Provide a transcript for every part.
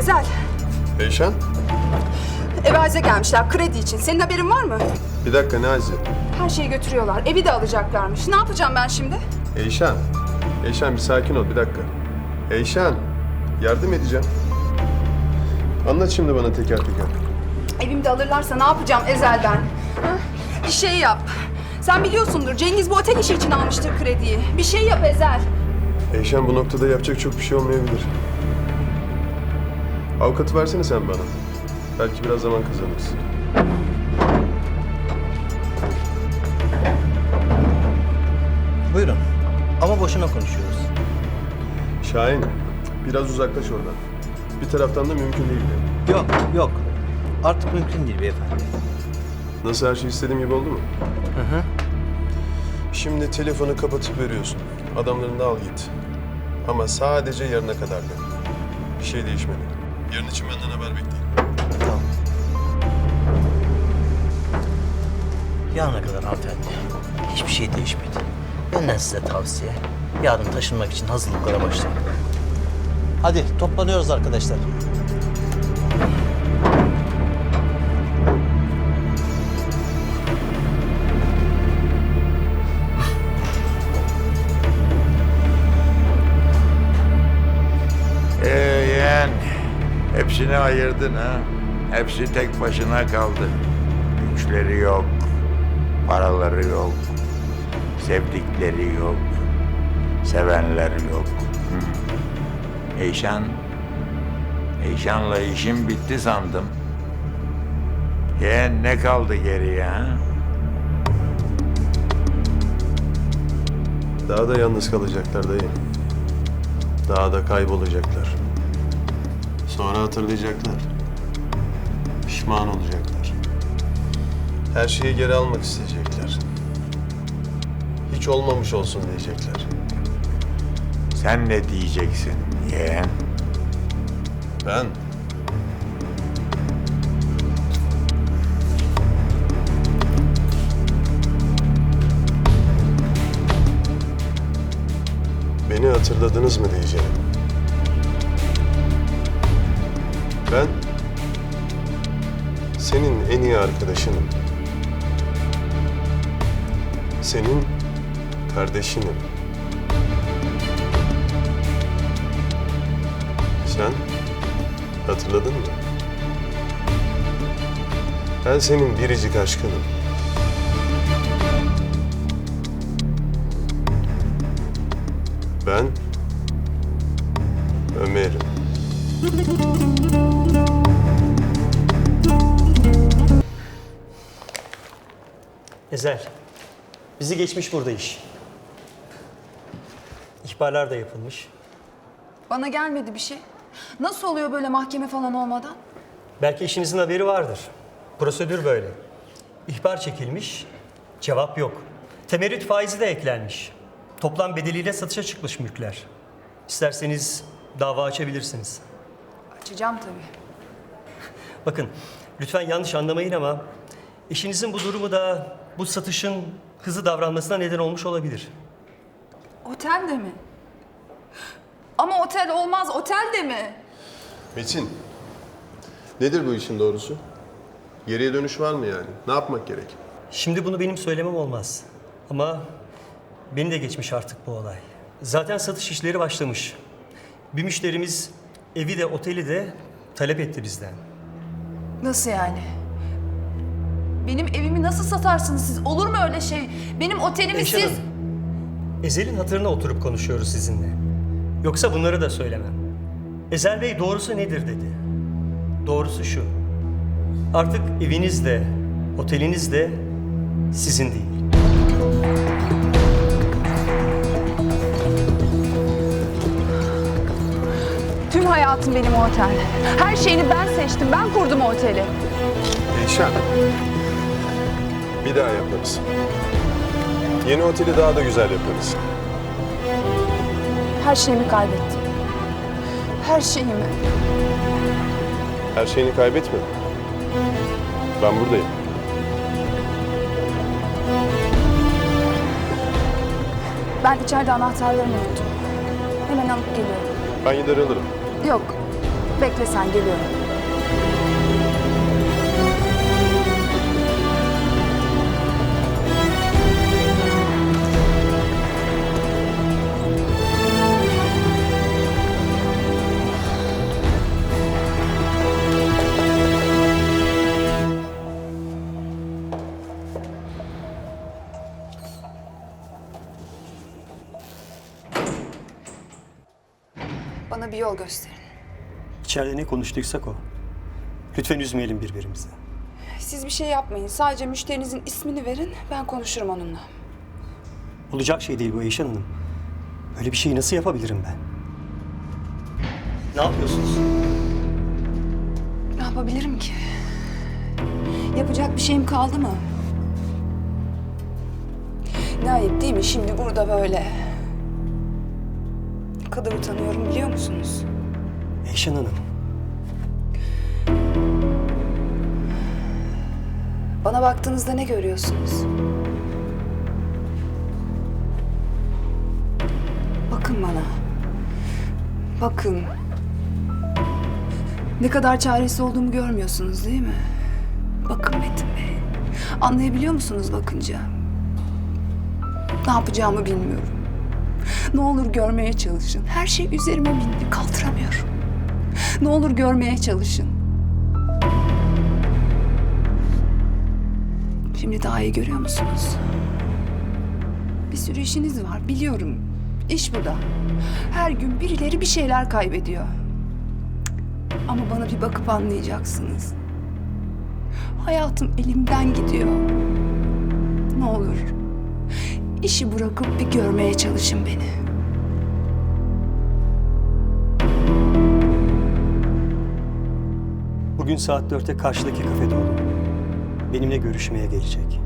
Ezel, Eyşan? eve Azize gelmişler kredi için. Senin haberin var mı? Bir dakika ne Azize? Her şeyi götürüyorlar. Evi de alacaklarmış. Ne yapacağım ben şimdi? Eyşan. Eyşan bir sakin ol bir dakika. Eyşan. Yardım edeceğim. Anlat şimdi bana teker teker. Evimi de alırlarsa ne yapacağım Ezel ben? Hı? Bir şey yap. Sen biliyorsundur Cengiz bu otel işi için almıştır krediyi. Bir şey yap Ezel. Eyşan bu noktada yapacak çok bir şey olmayabilir. Avukatı versene sen bana. Belki biraz zaman kazanırız. Buyurun. Ama boşuna konuşuyoruz. Şahin, biraz uzaklaş oradan. Bir taraftan da mümkün değil. yani. Yok, yok. Artık mümkün değil beyefendi. Nasıl her şey istediğim gibi oldu mu? Hı hı. Şimdi telefonu kapatıp veriyorsun. Adamlarını da al git. Ama sadece yarına kadar da. Bir şey değişmedi. Yarın için benden haber bekleyin. Tamam. Yarına kadar hanımefendi. Hiçbir şey değişmedi. Benden size tavsiye. Yarın taşınmak için hazırlıklara başlayın. Hadi toplanıyoruz arkadaşlar. Hepsini ayırdın ha. Hepsi tek başına kaldı. Güçleri yok, paraları yok, sevdikleri yok, sevenler yok. Hı. Eyşan, Eyşan'la işim bitti sandım. Yeğen ne kaldı geriye ha? Daha da yalnız kalacaklar dayı. Daha da kaybolacaklar. Sonra hatırlayacaklar. Pişman olacaklar. Her şeyi geri almak isteyecekler. Hiç olmamış olsun diyecekler. Sen ne diyeceksin yeğen? Ben Beni hatırladınız mı diyeceğim. Ben senin en iyi arkadaşınım. Senin kardeşinim. Sen hatırladın mı? Ben senin biricik aşkınım. Bizi geçmiş burada iş. İhbarlar da yapılmış. Bana gelmedi bir şey. Nasıl oluyor böyle mahkeme falan olmadan? Belki işinizin haberi vardır. Prosedür böyle. İhbar çekilmiş, cevap yok. Temerrüt faizi de eklenmiş. Toplam bedeliyle satışa çıkmış mülkler. İsterseniz dava açabilirsiniz. Açacağım tabii. Bakın, lütfen yanlış anlamayın ama işinizin bu durumu da bu satışın hızlı davranmasına neden olmuş olabilir. Otel de mi? Ama otel olmaz, otel de mi? Metin, nedir bu işin doğrusu? Geriye dönüş var mı yani? Ne yapmak gerek? Şimdi bunu benim söylemem olmaz. Ama beni de geçmiş artık bu olay. Zaten satış işleri başlamış. Bir müşterimiz evi de oteli de talep etti bizden. Nasıl yani? Benim evimi nasıl satarsınız siz? Olur mu öyle şey? Benim otelimi Eyşan siz... Hanım, Ezel'in hatırına oturup konuşuyoruz sizinle. Yoksa bunları da söylemem. Ezel Bey doğrusu nedir dedi. Doğrusu şu. Artık eviniz de, oteliniz de sizin değil. Tüm hayatım benim o otel. Her şeyini ben seçtim, ben kurdum o oteli. Eyşan. Bir daha yaparız. Yeni oteli daha da güzel yaparız. Her şeyimi kaybettim. Her şeyimi. Her şeyini kaybetme. Ben buradayım. Ben içeride anahtarlarımı unuttum. Hemen alıp geliyorum. Ben gider alırım. Yok, Bekle sen geliyorum. Bana bir yol gösterin. İçeride ne konuştuysak o. Lütfen üzmeyelim birbirimizi. Siz bir şey yapmayın. Sadece müşterinizin ismini verin. Ben konuşurum onunla. Olacak şey değil bu Eyşan Hanım. Böyle bir şeyi nasıl yapabilirim ben? Ne yapıyorsunuz? Ne yapabilirim ki? Yapacak bir şeyim kaldı mı? Ne ayıp değil mi şimdi burada böyle? Kadar utanıyorum biliyor musunuz? Eyşan Hanım, Bana baktığınızda ne görüyorsunuz? Bakın bana. Bakın. Ne kadar çaresiz olduğumu görmüyorsunuz değil mi? Bakın Metin Bey. Anlayabiliyor musunuz bakınca? Ne yapacağımı bilmiyorum. Ne olur görmeye çalışın. Her şey üzerime bindi. Kaldıramıyorum. Ne olur görmeye çalışın. Şimdi daha iyi görüyor musunuz? Bir sürü işiniz var biliyorum. İş bu da. Her gün birileri bir şeyler kaybediyor. Ama bana bir bakıp anlayacaksınız. Hayatım elimden gidiyor. Ne olur. İşi bırakıp bir görmeye çalışın beni. bugün saat dörtte karşıdaki kafede olun. Benimle görüşmeye gelecek.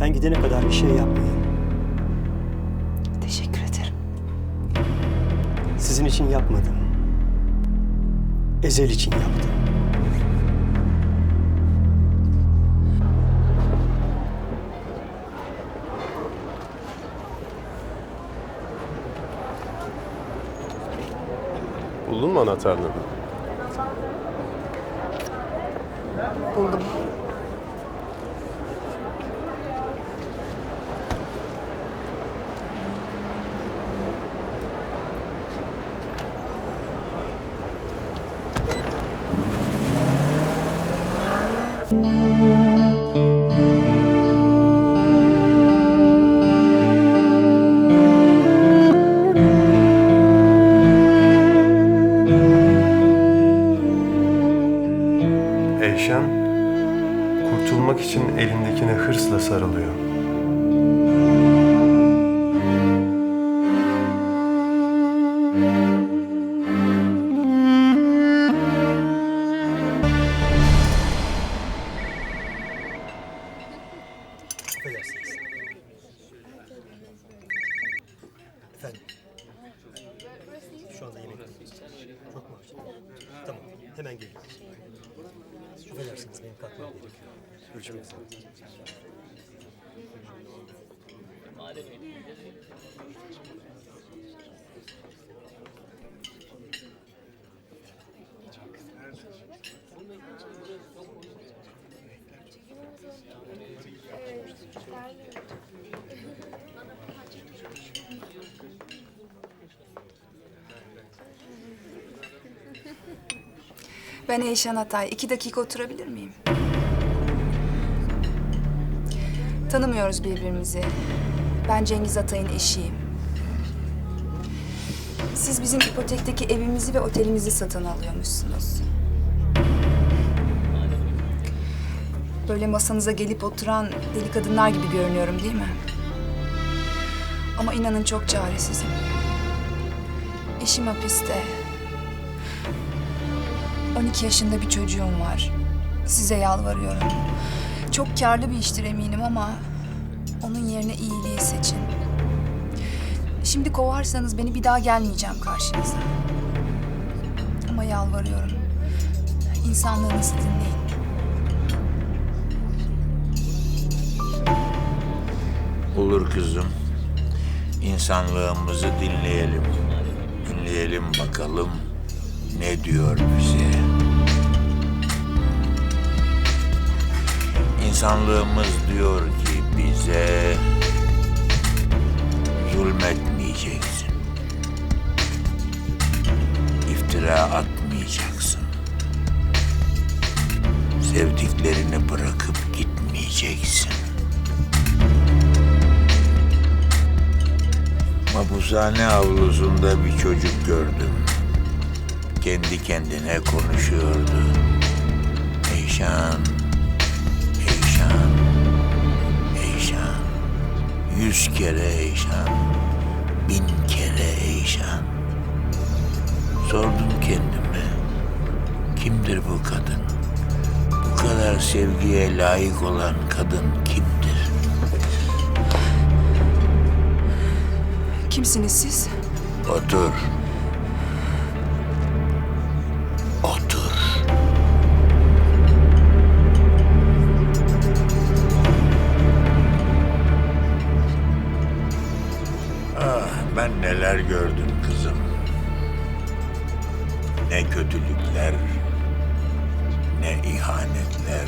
Ben gidene kadar bir şey yapmayın. Teşekkür ederim. Sizin için yapmadım. Ezel için yaptım. Buldun Ben Eyşan Atay. İki dakika oturabilir miyim? Tanımıyoruz birbirimizi. Ben Cengiz Atay'ın eşiyim. Siz bizim ipotekteki evimizi ve otelimizi satın alıyormuşsunuz. Böyle masanıza gelip oturan deli kadınlar gibi görünüyorum değil mi? Ama inanın çok çaresizim. Eşim hapiste. 12 yaşında bir çocuğum var. Size yalvarıyorum. Çok karlı bir iştir eminim ama onun yerine iyiliği seçin. Şimdi kovarsanız beni bir daha gelmeyeceğim karşınıza. Ama yalvarıyorum. İnsanlığınızı dinleyin. Olur kızım. İnsanlığımızı dinleyelim. Dinleyelim bakalım ne diyor bize? İnsanlığımız diyor ki bize zulmetmeyeceksin. İftira atmayacaksın. Sevdiklerini bırakıp gitmeyeceksin. Mapusane avlusunda bir çocuk gördüm. Kendi kendine konuşuyordu. Eyşan, Eyşan. Yüz kere Eyşan, bin kere Eyşan. Sordum kendime, kimdir bu kadın? Bu kadar sevgiye layık olan kadın kimdir? Kimsiniz siz? Otur. Neler gördüm kızım. Ne kötülükler, ne ihanetler.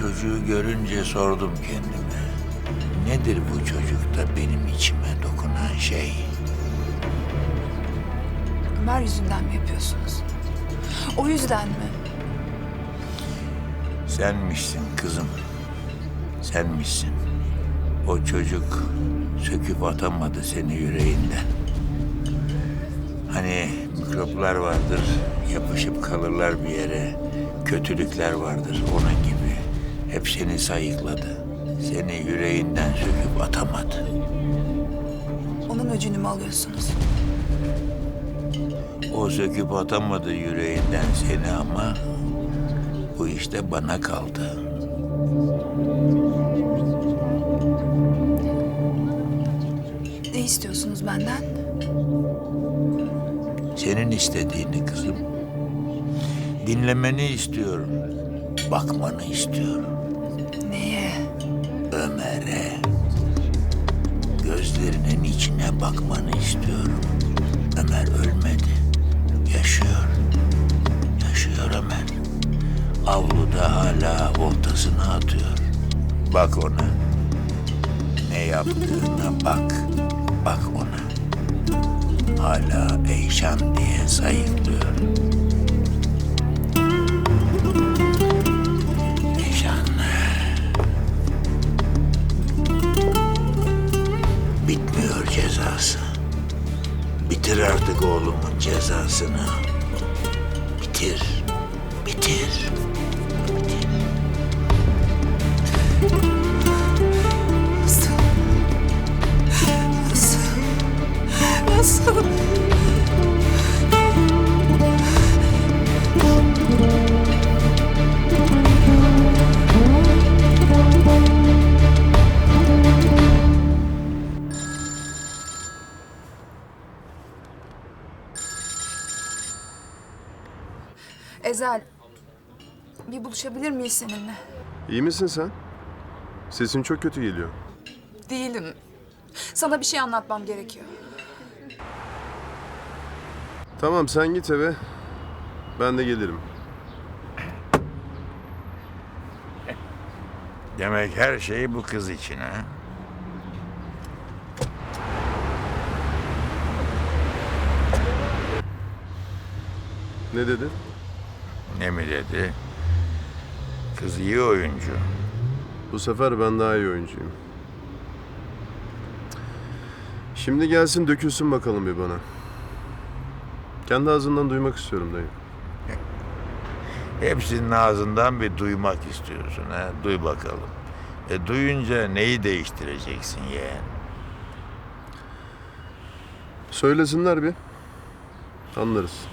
Çocuğu görünce sordum kendime. Nedir bu çocukta benim içime dokunan şey? Ömer yüzünden mi yapıyorsunuz? O yüzden mi? Senmişsin kızım. Senmişsin. O çocuk söküp atamadı seni yüreğinden. Hani mikroplar vardır, yapışıp kalırlar bir yere. Kötülükler vardır onun gibi. Hep seni sayıkladı. Seni yüreğinden söküp atamadı. Onun öcünü mü alıyorsunuz? O söküp atamadı yüreğinden seni ama bu işte bana kaldı. İstiyorsunuz benden? Senin istediğini kızım. Dinlemeni istiyorum. Bakmanı istiyorum. Neye? Ömer'e. Gözlerinin içine bakmanı istiyorum. Ömer ölmedi. Yaşıyor. Yaşıyor Ömer. Avluda hala voltasını atıyor. Bak ona. Ne yaptığına bak. Bak ona. Hala Eyşan diye sayıklıyor. Eyşan. Bitmiyor cezası. Bitir artık oğlumun cezasını. Bitir. Bitir. Nasıl? Ezel, bir buluşabilir miyiz seninle? İyi misin sen? Sesin çok kötü geliyor. Değilim. Sana bir şey anlatmam gerekiyor. Tamam sen git eve. Ben de gelirim. Demek her şey bu kız için ha? Ne dedi? Ne mi dedi? Kız iyi oyuncu. Bu sefer ben daha iyi oyuncuyum. Şimdi gelsin dökülsün bakalım bir bana. Kendi ağzından duymak istiyorum dayı. Hepsinin ağzından bir duymak istiyorsun ha? Duy bakalım. E duyunca neyi değiştireceksin yeğen? Söylesinler bir. Anlarız.